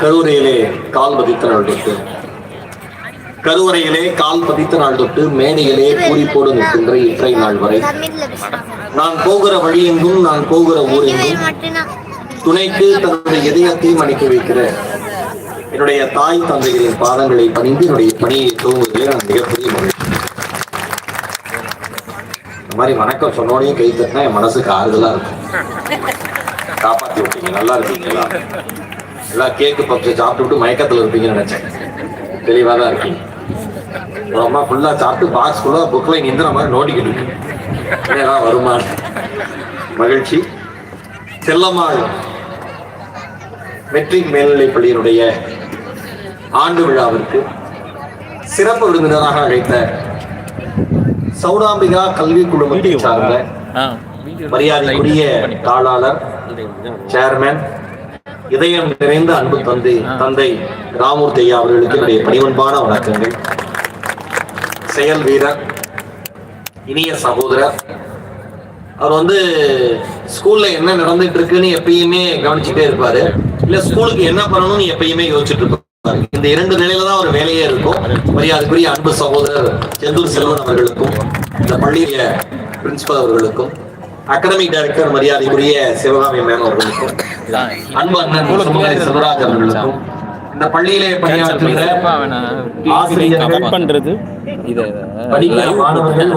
கருவறையிலே கால் பதித்த நாள் தொட்டு. கருவறையிலே கால் பதித்த நாள் தொட்டு மேடையிலே பூரிப்போடு நிற்கின்ற இன்றைய நாள் வரை. நான் போகிற வழியெங்கும் நான் போகிற ஊரெங்கும் துணைக்கு தன்னுடைய இதயத்தையும் அணிக்க வைக்கிற என்னுடைய தாய் தந்தைகளின் பாதங்களை பணிந்து என்னுடைய பணியை துவங்குவதிலே நான் மிகப்பெரிய மகிழ்ச்சி. இந்த மாதிரி வணக்கம் சொன்னோடனே கை தட்டினா என் மனசுக்கு ஆறுதலா இருக்கும். காப்பாத்தி விட்டீங்க நல்லா இருக்கீங்களா எல்லாம் கேக்கு பப்ஸ் சாப்பிட்டு விட்டு மயக்கத்துல இருப்பீங்கன்னு நினைச்சேன். தெளிவா தான் இருக்கீங்க. ஒரு அம்மா ஃபுல்லா சாப்பிட்டு பாக்ஸ் ஃபுல்லா புக்ல நிந்திர மாதிரி நோண்டிக்கிட்டு இருக்கு. ஏதாவது வருமா? மகிழ்ச்சி. செல்லம்மாள் மெட்ரிக் மேல்நிலைப் பள்ளியினுடைய ஆண்டு விழாவிற்கு சிறப்பு விருந்தினராக அழைத்த சௌராம்பிகா கல்வி குழுமத்தை சார்ந்த மரியாதைக்குரிய தாளாளர் சேர்மேன் இதயம் நிறைந்த அன்பு தந்தை தந்தை ராமூர்த்தி ஐயா அவர்களுக்கு என்னுடைய பணிவன்பான வணக்கங்கள். செயல் வீரர் இனிய சகோதரர் அவர் வந்து ஸ்கூல்ல என்ன நடந்துட்டு இருக்குன்னு எப்பயுமே கவனிச்சுட்டே இருப்பாரு. இல்ல ஸ்கூலுக்கு என்ன பண்ணணும்னு எப்பயுமே யோசிச்சுட்டு இருப்பாரு. இந்த இரண்டு நிலையில தான் ஒரு வேலையே இருக்கும். மரியாதைக்குரிய அன்பு சகோதரர் செந்தூர் செல்வன் அவர்களுக்கும் இந்த பள்ளிய பிரின்சிபல் அவர்களுக்கும் அகாடமிக் டைரக்டர் மரியாதைக்குரிய சிவகாமி மேம் அவர்களுக்கும் அன்பு அண்ணன் சிவராஜ் அவர்களுக்கும் இந்த பள்ளியிலே பணியாற்றுகிற ஆசிரியர்கள் பண்றது. இதை படிக்கிற மாணவர்கள்